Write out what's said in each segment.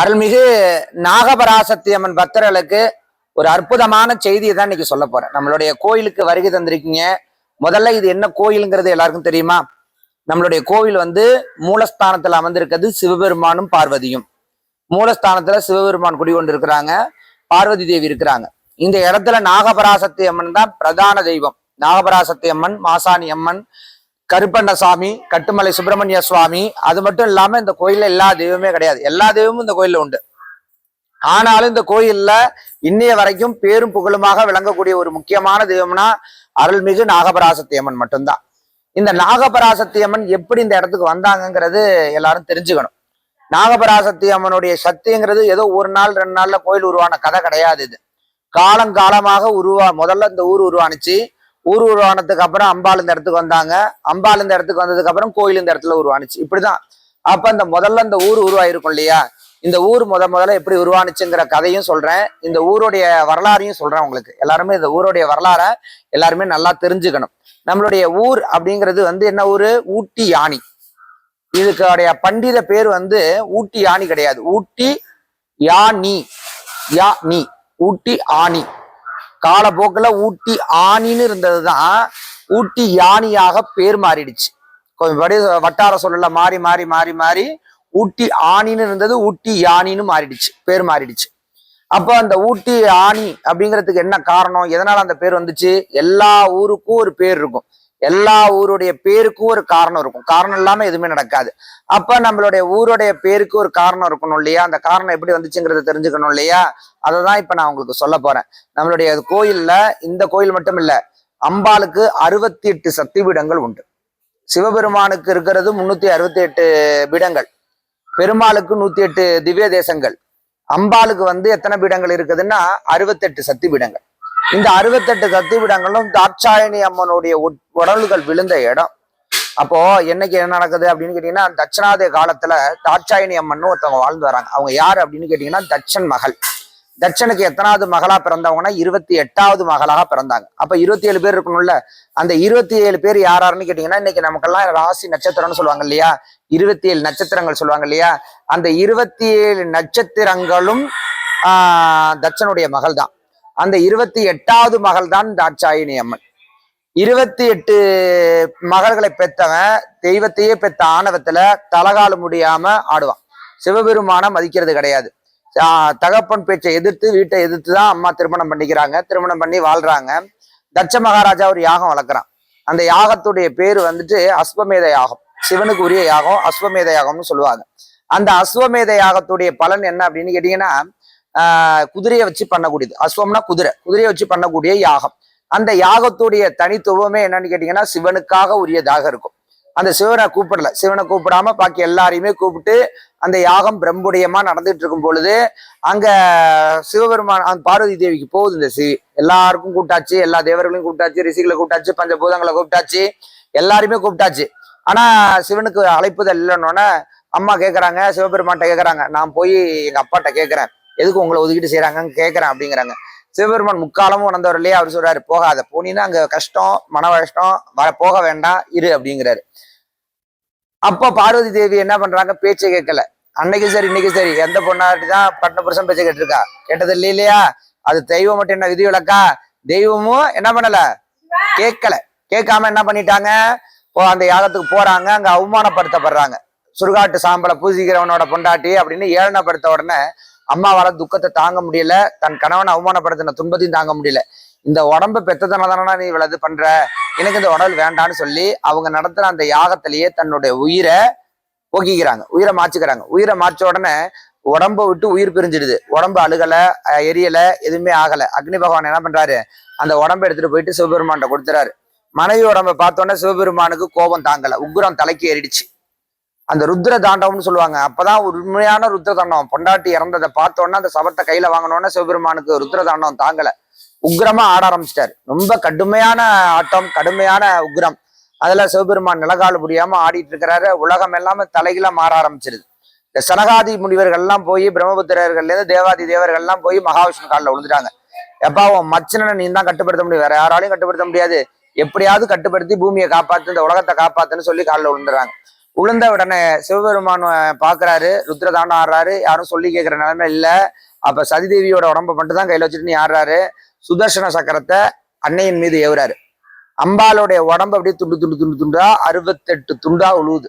அருள்மிகு நாகபராசக்தி அம்மன் பக்தர்களுக்கு ஒரு அற்புதமான செய்தியை தான் இன்னைக்கு சொல்ல போறேன். நம்மளுடைய கோயிலுக்கு வருகை தந்திருக்கீங்க. முதல்ல இது என்ன கோயிலுங்கிறது எல்லாருக்கும் தெரியுமா? நம்மளுடைய கோவில் வந்து மூலஸ்தானத்துல அமர்ந்திருக்கிறது சிவபெருமானும் பார்வதியும். மூலஸ்தானத்துல சிவபெருமான் குடிகொண்டு இருக்கிறாங்க பார்வதி தேவி இருக்கிறாங்க. இந்த இடத்துல நாகபராசக்தி அம்மன் தான் பிரதான தெய்வம். நாகபராசக்தி அம்மன் மாசாணி அம்மன் கருப்பண்ணசாமி கட்டுமலை சுப்பிரமணிய சுவாமி அது மட்டும் இல்லாம இந்த கோயில்ல எல்லா தெய்வமே கிடையாது. எல்லா தெய்வமும் இந்த கோயில்ல உண்டு. ஆனாலும் இந்த கோயில்ல இன்னைய வரைக்கும் பேரும் புகழுமாக விளங்கக்கூடிய ஒரு முக்கியமான தெய்வம்னா அருள்மிகு நாகபராசத்தியம்மன் மட்டும்தான். இந்த நாகபராசத்தியம்மன் எப்படி இந்த இடத்துக்கு வந்தாங்கங்கிறது எல்லாரும் தெரிஞ்சுக்கணும். நாகபராசத்தியம்மனுடைய சக்திங்கிறது ஏதோ ஒரு நாள் ரெண்டு நாள்ல கோயில் உருவான கதை கிடையாது இது. காலங்காலமாக உருவா முதல்ல இந்த ஊர் உருவானுச்சு. ஊர் உருவானதுக்கு அப்புறம் அம்பாள் இந்த இடத்துக்கு வந்தாங்க. அம்பாள் இந்த இடத்துக்கு வந்ததுக்கு அப்புறம் கோயில் இந்த இடத்துல உருவானுச்சு. இப்படிதான். அப்ப இந்த முதல்ல இந்த ஊர் உருவாயிருக்கும் இல்லையா? இந்த ஊர் முத முதல்ல எப்படி உருவானுச்சுங்கிற கதையும் சொல்றேன். இந்த ஊருடைய வரலாறையும் சொல்றேன் உங்களுக்கு. எல்லாருமே இந்த ஊருடைய வரலாறை எல்லாருமே நல்லா தெரிஞ்சுக்கணும். நம்மளுடைய ஊர் அப்படிங்கிறது வந்து என்ன ஊரு? ஊட்டி யானி. இதுக்குடைய பண்டித பேர் வந்து ஊட்டி யானி கிடையாது. ஊட்டி யானி யா நீ. ஊட்டி ஆணி காலப்போக்கில் ஊட்டி ஆணின்னு இருந்தது தான் ஊட்டி யானியாக பேர் மாறிடுச்சு. கொஞ்சம் படி வட்டார சொல்லல மாறி மாறி மாறி மாறி ஊட்டி ஆணின்னு இருந்தது ஊட்டி யானின்னு மாறிடுச்சு பேர் மாறிடுச்சு. அப்போ அந்த ஊட்டி ஆணி அப்படிங்கிறதுக்கு என்ன காரணம்? எதனால அந்த பேர் வந்துச்சு? எல்லா ஊருக்கும் ஒரு பேர் இருக்கும். எல்லா ஊருடைய பேருக்கும் ஒரு காரணம் இருக்கும். காரணம் இல்லாம எதுவுமே நடக்காது. அப்ப நம்மளுடைய ஊருடைய பேருக்கு ஒரு காரணம் இருக்கணும் இல்லையா? அந்த காரணம் எப்படி வந்துச்சுங்கிறத தெரிஞ்சுக்கணும் இல்லையா? அதை தான் இப்ப நான் உங்களுக்கு சொல்ல போறேன். நம்மளுடைய கோயில்ல இந்த கோயில் மட்டும் இல்ல அம்பாளுக்கு அறுபத்தி எட்டு சக்தி பீடங்கள் உண்டு. சிவபெருமானுக்கு இருக்கிறது முன்னூத்தி அறுபத்தி எட்டு பீடங்கள். பெருமாளுக்கு நூத்தி எட்டு திவ்ய தேசங்கள். அம்பாளுக்கு வந்து எத்தனை பீடங்கள் இருக்குதுன்னா அறுபத்தெட்டு சக்தி பீடங்கள் இந்த அறுபத்தெட்டு சக்தி தாட்சாயணி அம்மனுடைய உட்- உடல்கள் விழுந்த இடம். அப்போ என்னைக்கு என்ன நடக்குது அப்படின்னு கேட்டீங்கன்னா தட்சணாதய காலத்துல தாட்சாயணி அம்மன் ஒருத்தவங்க வாழ்ந்து வராங்க. அவங்க யார் அப்படின்னு கேட்டீங்கன்னா தட்சன் மகள். தட்சனுக்கு எத்தனாவது மகளா பிறந்தவங்கன்னா இருபத்தி எட்டாவது மகளாக பிறந்தாங்க. அப்ப இருபத்தி ஏழு பேர் இருக்கணும்ல. அந்த இருபத்தி ஏழு பேர் யாராருன்னு கேட்டீங்கன்னா இன்னைக்கு நமக்கெல்லாம் ராசி நட்சத்திரம்னு சொல்லுவாங்க இல்லையா? இருபத்தி ஏழு நட்சத்திரங்கள் சொல்லுவாங்க இல்லையா? அந்த இருபத்தி ஏழு நட்சத்திரங்களும் ஆஹ் தட்சனுடைய மகள் தான் அந்த இருபத்தி எட்டாவது மகள் தான் தாட்சாயினி அம்மன். இருபத்தி எட்டு மகள்களை பெத்தவன் தெய்வத்தையே பெத்த ஆணவத்துல தலகால முடியாம ஆடுவான். சிவபெருமான மதிக்கிறது கிடையாது. தகப்பன் பேச்சை எதிர்த்து வீட்டை எதிர்த்து தான் அம்மா திருமணம் பண்ணிக்கிறாங்க. திருமணம் பண்ணி வாழ்றாங்க. தட்ச மகாராஜா ஒரு யாகம் வளர்க்குறான். அந்த யாகத்துடைய பேர் வந்துட்டு அஸ்வமேத யாகம். சிவனுக்கு உரிய யாகம் அஸ்வமேத யாகம்னு சொல்லுவாங்க. அந்த அஸ்வமேத யாகத்துடைய பலன் என்ன அப்படின்னு கேட்டீங்கன்னா குதிரையை வச்சு பண்ணக்கூடியது. அஸ்வம்னா குதிரை. குதிரையை வச்சு பண்ணக்கூடிய யாகம். அந்த யாகத்துடைய தனித்துவமே என்னன்னு கேட்டீங்கன்னா சிவனுக்காக உரியதாக இருக்கும். அந்த சிவனை கூப்பிடல. சிவனை கூப்பிடாம பாக்கி எல்லாரையுமே கூப்பிட்டு அந்த யாகம் பிரம்புடையமா நடந்துட்டு இருக்கும் பொழுது அங்க சிவபெருமான் அந்த பார்வதி தேவிக்கு போகுது இந்த சிவி. எல்லாருக்கும் கூப்பிட்டாச்சு. எல்லா தேவர்களையும் கூப்பிட்டாச்சு. ரிஷிகளை கூப்பிட்டாச்சு. பஞ்சபூதங்களை கூப்பிட்டாச்சு. எல்லாருமே கூப்பிட்டாச்சு. ஆனா சிவனுக்கு அழைப்புதல் இல்லைன்னொன்னே அம்மா கேட்குறாங்க சிவபெருமான்கிட்ட கேட்குறாங்க நான் போய் எங்க அப்பாட்ட கேட்குறேன் எதுக்கு உங்களை ஒதுக்கிட்டு செய்கிறாங்கன்னு கேக்குறேன் அப்படிங்கிறாங்க. சிவபெருமான் முக்காலமும் உணர்ந்தவர் இல்லையா? அவர் சொல்றாரு போகாத. போனீங்கன்னா அங்க கஷ்டம் மன கஷ்டம் வர போக வேண்டாம் இரு அப்படிங்கிறாரு. அப்ப பார்வதி தேவி என்ன பண்றாங்க? பேச்சை கேட்கல. அன்னைக்கு சரி இன்னைக்கு சரி. எந்த பொண்ணாட்டி தான் பட்ட புருஷன் பேச்சை கேட்டிருக்கா? கேட்டது இல்லை இல்லையா? அது தெய்வம் மட்டும் என்ன விதி விளக்கா? தெய்வமும் என்ன பண்ணல? கேட்கல. கேட்காம என்ன பண்ணிட்டாங்க? ஓ அந்த யாகத்துக்கு போறாங்க. அங்க அவமானப்படுத்தப்படுறாங்க. சுருகாட்டு சாம்பலை பூசிக்கிறவனோட பொண்டாட்டி அப்படின்னு ஏளனப்படுத்த உடனே அம்மாவால துக்கத்தை தாங்க முடியல. தன் கணவனை அவமானப்படுத்தின துன்பத்தையும் தாங்க முடியல. இந்த உடம்பு பெத்ததுனால தானே நீ இவ்வளவு இது பண்ற? எனக்கு இந்த உடல் வேண்டான்னு சொல்லி அவங்க நடத்துற அந்த யாகத்திலேயே தன்னுடைய உயிரை போக்கிக்கிறாங்க. உயிரை மாச்சுக்கிறாங்க. உயிரை மாச்ச உடனே உடம்ப விட்டு உயிர் பிரிஞ்சிடுது. உடம்பு அழுகல எரியல எதுவுமே ஆகல. அக்னி பகவான் என்ன பண்றாரு? அந்த உடம்பை எடுத்துட்டு போயிட்டு சிவபெருமான்கிட்ட கொடுத்துறாரு. மனைவி உடம்ப பார்த்தோன்னே சிவபெருமானுக்கு கோபம் தாங்கல. உக்ரம் தலைக்கு ஏறிடுச்சு. அந்த ருத்ர தாண்டவம்னு சொல்லுவாங்க. அப்பதான் உண்மையான ருத்ர தாண்டவம் பொண்டாட்டி இறந்ததை பார்த்தோன்னா அந்த சபத்தை கையில வாங்கினோன்னா சிவபெருமானுக்கு ருத்ர தாண்டவம் தாங்கல. உக்ரமா ஆட ஆரம்பிச்சிட்டாரு. ரொம்ப கடுமையான ஆட்டம் கடுமையான உக்ரம். அதுல சிவபெருமான் நிலகால முடியாம ஆடிட்டு இருக்கிறாரு. உலகம் எல்லாமே தலைகீழா மாற ஆரம்பிச்சிருது. இந்த சனகாதி முனிவர்கள் எல்லாம் போய் பிரம்மபுத்திரர்கள்ல இருந்து தேவாதி தேவர்கள் எல்லாம் போய் மகாவிஷ்ணு காலில் விழுந்துட்டாங்க. எப்பா உன் மச்சனனை நீ தான் கட்டுப்படுத்த முடியும். வேற யாராலையும் கட்டுப்படுத்த முடியாது. எப்படியாவது கட்டுப்படுத்தி பூமியை காப்பாத்து இந்த உலகத்தை காப்பாத்துன்னு சொல்லி காலில் விழுந்துறாங்க உளுந்த உடனே சிவபெருமான் பாக்குறாரு ருத்ரதாண்டம் ஆடுறாரு. யாரும் சொல்லி கேட்கிற நிலைமை இல்லை. அப்ப சதிதேவியோட உடம்ப மட்டும் தான் கையில வச்சுட்டு நீ ஆடுறாரு. சுதர்சன சக்கரத்தை அன்னையின் மீது ஏவுறாரு. அம்பாளுடைய உடம்பு அப்படியே துண்டு துண்டு துண்டு துண்டா அறுபத்தெட்டு துண்டா உழுவுது.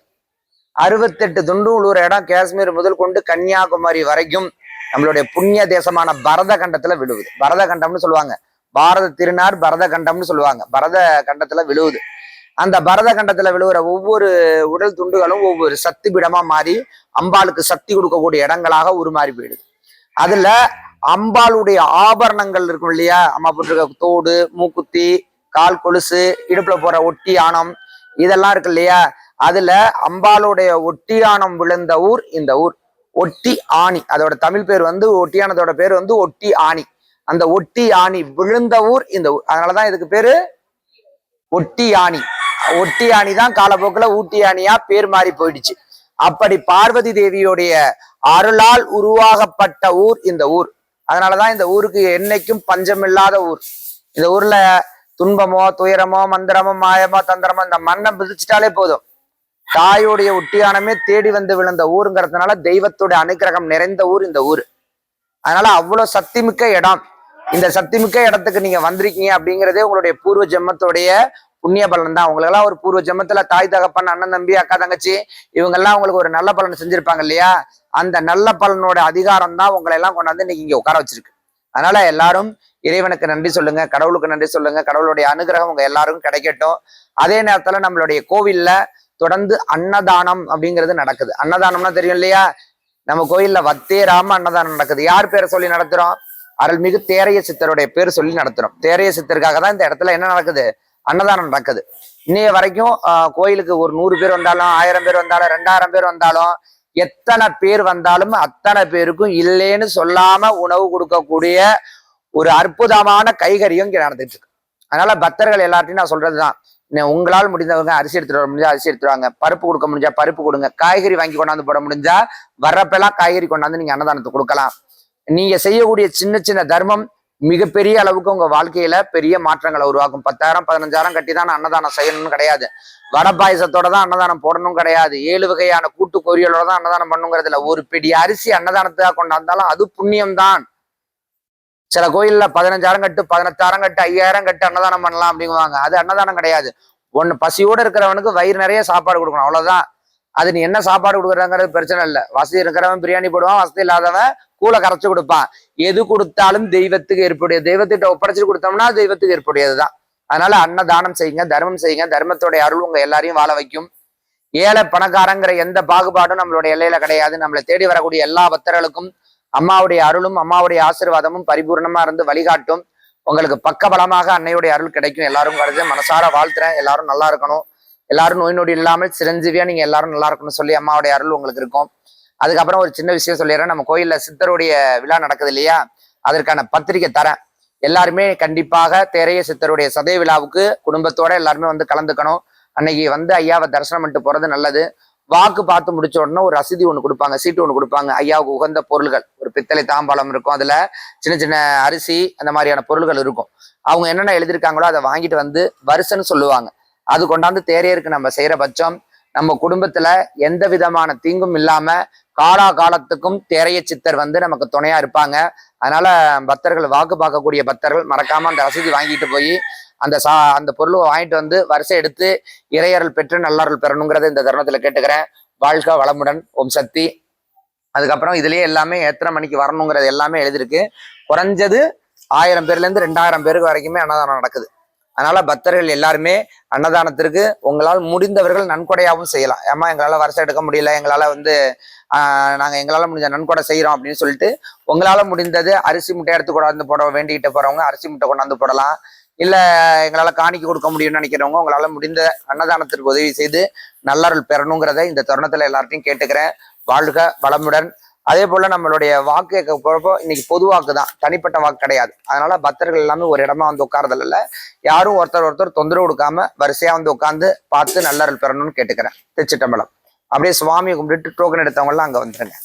அறுபத்தெட்டு துண்டு உழுவுற இடம் காஷ்மீர் முதல் கொண்டு கன்னியாகுமரி வரைக்கும் நம்மளுடைய புண்ணிய தேசமான பரத கண்டத்துல விழுவுது. பரத கண்டம்னு சொல்லுவாங்க. பாரத திருநார் பரத கண்டம்னு சொல்லுவாங்க. பரத கண்டத்துல விழுவுது. அந்த பரத கண்டத்துல விழுகிற ஒவ்வொரு உடல் துண்டுகளும் ஒவ்வொரு சக்தி பீடமா மாறி அம்பாளுக்கு சக்தி கொடுக்கக்கூடிய இடங்களாக உருமாறி போயிடுது. அதுல அம்பாளுடைய ஆபரணங்கள் இருக்கும் இல்லையா? அம்மா போட்டிருக்க தோடு மூக்குத்தி கால் கொலுசு இடுப்புல போற ஒட்டி ஆணம் இதெல்லாம் இருக்கு இல்லையா? அதுல அம்பாளுடைய ஒட்டியானம் விழுந்த ஊர் இந்த ஊர். ஒட்டி ஆணி. அதோட தமிழ் பேர் வந்து ஒட்டியானதோட பேர் வந்து ஒட்டி ஆணி. அந்த ஒட்டி ஆணி விழுந்த ஊர் இந்த ஊர். அதனாலதான் இதுக்கு பேரு ஒட்டி ஆணி. ஒட்டி அணி தான் காலப்போக்குல ஊட்டி அணியா பேர் மாறி போயிடுச்சு. அப்படி பார்வதி தேவியுடைய அருளால் உருவாகப்பட்ட ஊர் இந்த ஊர். அதனாலதான் இந்த ஊருக்கு என்னைக்கும் பஞ்சமில்லாத ஊர். இந்த ஊர்ல துன்பமோ துயரமோ மந்திரமோ மாயமோ தந்திரமோ இந்த மண்ணை பிதிச்சிட்டாலே போதும். தாயுடைய உட்டியானமே தேடி வந்து விழுந்த ஊருங்கிறதுனால தெய்வத்துடைய அனுக்கிரகம் நிறைந்த ஊர் இந்த ஊர். அதனால அவ்வளவு சக்திமிக்க இடம். இந்த சக்திமிக்க இடத்துக்கு நீங்க வந்திருக்கீங்க அப்படிங்கிறதே உங்களுடைய பூர்வ ஜென்மத்தோடைய புண்ணிய பலன் தான். அவங்களுக்கெல்லாம் ஒரு பூர்வ ஜென்மத்துல தாய் தகப்பன் அண்ணன் தம்பி அக்கா தங்கச்சி இவங்கெல்லாம் அவங்களுக்கு ஒரு நல்ல பலன் செஞ்சிருப்பாங்க இல்லையா? அந்த நல்ல பலனோட அதிகாரம் தான் உங்களை எல்லாம் கொண்டாந்து இன்னைக்கு இங்க உட்கார வச்சிருக்கு. அதனால எல்லாரும் இறைவனுக்கு நன்றி சொல்லுங்க கடவுளுக்கு நன்றி சொல்லுங்க கடவுளுடைய அனுகிரகம் உங்க எல்லாருக்கும் கிடைக்கட்டும். அதே நேரத்துல நம்மளுடைய கோவில்ல தொடர்ந்து அன்னதானம் அப்படிங்கிறது நடக்குது. அன்னதானம்னா தெரியும் இல்லையா? நம்ம கோயில்ல வத்தே ராம அன்னதானம் நடக்குது. யார் பேரை சொல்லி நடத்துறோம்? அருள்மிகு தேரைய சித்தருடைய பேர் சொல்லி நடத்துறோம். தேரைய சித்தருக்காக தான் இந்த இடத்துல என்ன நடக்குது? அன்னதானம் நடக்குது. இன்னைய வரைக்கும் ஆஹ், கோயிலுக்கு ஒரு நூறு பேர் வந்தாலும் ஆயிரம் பேர் வந்தாலும் ரெண்டாயிரம் பேர் வந்தாலும் எத்தனை பேர் வந்தாலும் அத்தனை பேருக்கும் இல்லைன்னு சொல்லாம உணவு கொடுக்கக்கூடிய ஒரு அற்புதமான கைகரியம் இங்கே நடந்துட்டு இருக்கு. அதனால பக்தர்கள் எல்லார்ட்டையும் நான் சொல்றதுதான். உங்களால் முடிந்தவங்க அரிசி எடுத்துட்டு வர முடிஞ்சா அரிசி எடுத்துருவாங்க பருப்பு கொடுக்க முடிஞ்சா பருப்பு கொடுங்க. காய்கறி வாங்கி கொண்டாந்து போட முடிஞ்சா வர்றப்பெல்லாம் காய்கறி கொண்டாந்து நீங்க அன்னதானத்தை கொடுக்கலாம். நீங்க செய்யக்கூடிய சின்ன சின்ன தர்மம் மிகப்பெரிய அளவுக்கு உங்க வாழ்க்கையில பெரிய மாற்றங்களை உருவாக்கும். பத்தாயிரம் பதினஞ்சாயிரம் கட்டி தான் அன்னதானம் செய்யணும்னு கிடையாது. வட பாயசத்தோட தான் அன்னதானம் போடணும் கிடையாது. ஏழு வகையான கூட்டு பொரியலோட தான் அன்னதானம் பண்ணுங்கிறது இல்லை. ஒரு பிடி அரிசி அன்னதானத்துக்காக கொண்டாந்தாலும் அது புண்ணியம் தான். சில கோயில்ல பதினஞ்சாயிரம் கட்டு பதினெட்டாயிரம் கட்டு ஐயாயிரம் கட்டு அன்னதானம் பண்ணலாம் அப்படிங்குவாங்க. அது அன்னதானம் கிடையாது. ஒன்னு பசியோட இருக்கிறவனுக்கு வயிறு நிறைய சாப்பாடு கொடுக்கணும். அவ்வளவுதான். அது நீ என்ன சாப்பாடு கொடுக்குறாங்கிறது பிரச்சனை இல்லை. வசதி இருக்கிறவன் பிரியாணி போடுவான் வசதி இல்லாதவன் கூலை கரைச்சு கொடுப்பான். எது கொடுத்தாலும் தெய்வத்துக்கு ஏற்புடைய தெய்வத்திட்ட ஒப்படைச்சு கொடுத்தோம்னா தெய்வத்துக்கு தெய்வத்துக்கு ஏற்புடையதுதான். அதனால அன்னதானம் செய்யுங்க தர்மம் செய்யுங்க. தர்மத்தோடைய அருள் உங்க எல்லாரையும் வாழ வைக்கும். ஏழை பணக்காரங்கிற எந்த பாகுபாடும் நம்மளுடைய எல்லையில கிடையாது. நம்மளை தேடி வரக்கூடிய எல்லா பக்தர்களுக்கும் அம்மாவுடைய அருளும் அம்மாவுடைய ஆசீர்வாதமும் பரிபூர்ணமா இருந்து வழிகாட்டும். உங்களுக்கு பக்கபலமாக அன்னையுடைய அருள் கிடைக்கும். எல்லாரும் கருது மனசார வாழ்த்துறேன். எல்லாரும் நல்லா இருக்கணும். எல்லாரும் நோய் நொடி இல்லாமல் சிரஞ்சீவியா நீங்க எல்லாரும் நல்லா இருக்கணும்னு சொல்லி அம்மாவுடைய அருள் உங்களுக்கு இருக்கும். அதுக்கப்புறம் ஒரு சின்ன விஷயம் சொல்லிடுறேன். நம்ம கோயில்ல சித்தருடைய விழா நடக்குது இல்லையா? அதற்கான பத்திரிக்கை தரேன். எல்லாருமே கண்டிப்பாக தேரைய சித்தருடைய சதய விழாவுக்கு குடும்பத்தோட எல்லாருமே வந்து கலந்துக்கணும். அன்னைக்கு வந்து ஐயாவை தரிசனம் பண்ணிட்டு போறது நல்லது. வாக்கு பார்த்து முடிச்ச உடனே ஒரு ரசீதி ஒன்று கொடுப்பாங்க. சீட்டு ஒன்று கொடுப்பாங்க. ஐயாவுக்கு உகந்த பொருள்கள். ஒரு பித்தளை தாம்பாளம் இருக்கும். அதுல சின்ன சின்ன அரிசி அந்த மாதிரியான பொருள்கள் இருக்கும். அவங்க என்னென்ன எழுதியிருக்காங்களோ அதை வாங்கிட்டு வந்து வருஷன்னு சொல்லுவாங்க. அது கொண்டாந்து தேரையருக்கு நம்ம செய்யற பட்சம் நம்ம குடும்பத்துல எந்த விதமான தீங்கும் இல்லாம காலா காலத்துக்கும் தேரைய சித்தர் வந்து நமக்கு துணையா இருப்பாங்க. அதனால பக்தர்கள் வாக்கு பார்க்கக்கூடிய பக்தர்கள் மறக்காம அந்த ரசீதி வாங்கிட்டு போய் அந்த சா அந்த பொருளை வாங்கிட்டு வந்து வரிசை எடுத்து இறையருள் பெற்று நல்லருள் பெறணுங்கிறத இந்த தருணத்துல கேட்டுக்கிறேன். வாழ்க வளமுடன். ஓம் சக்தி. அதுக்கப்புறம் இதுலயே எல்லாமே எத்தனை மணிக்கு வரணுங்கிறது எல்லாமே எழுதியிருக்கு. குறைஞ்சது ஆயிரம் பேர்லேருந்து ரெண்டாயிரம் பேருக்கு வரைக்குமே அன்னதானம் நடக்குது. அதனால பக்தர்கள் எல்லாருமே அன்னதானத்திற்கு உங்களால் முடிந்தவர்கள் நன்கொடையாகவும் செய்யலாம். ஏமா எங்களால் வருஷம் எடுக்க முடியல எங்களால் வந்து நாங்கள் எங்களால் முடிஞ்ச நன்கொடை செய்கிறோம் அப்படின்னு சொல்லிட்டு உங்களால் முடிந்தது அரிசி முட்டை எடுத்து கொண்டாந்து போட வேண்டிக்கிட்டு போகிறவங்க அரிசி முட்டை கொண்டாந்து போடலாம். இல்லை எங்களால் காணிக்கை கொடுக்க முடியும்னு நினைக்கிறவங்க உங்களால் முடிந்த அன்னதானத்திற்கு உதவி செய்து நல்லருள் பெறணுங்கிறத இந்த தருணத்தில் எல்லார்ட்டையும் கேட்டுக்கிறேன். வாழ்க வளமுடன். அதே போல நம்மளுடைய வாக்கு கேட்க போறப்போ இன்னைக்கு பொது வாக்கு தான் தனிப்பட்ட வாக்கு கிடையாது. அதனால பக்தர்கள் எல்லாமே ஒரு இடமா வந்து உட்கார்றதுல இல்ல. யாரும் ஒருத்தர் ஒருத்தர் தொந்தரவு கொடுக்காம வரிசையா வந்து உட்காந்து பார்த்து நல்ல பெறணும்னு கேட்டுக்கிறேன். திருச்சிட்டம்பலம் அப்படியே சுவாமியை கும்பிட்டு டோக்கன் எடுத்தவங்க எல்லாம் அங்க வந்துருங்க.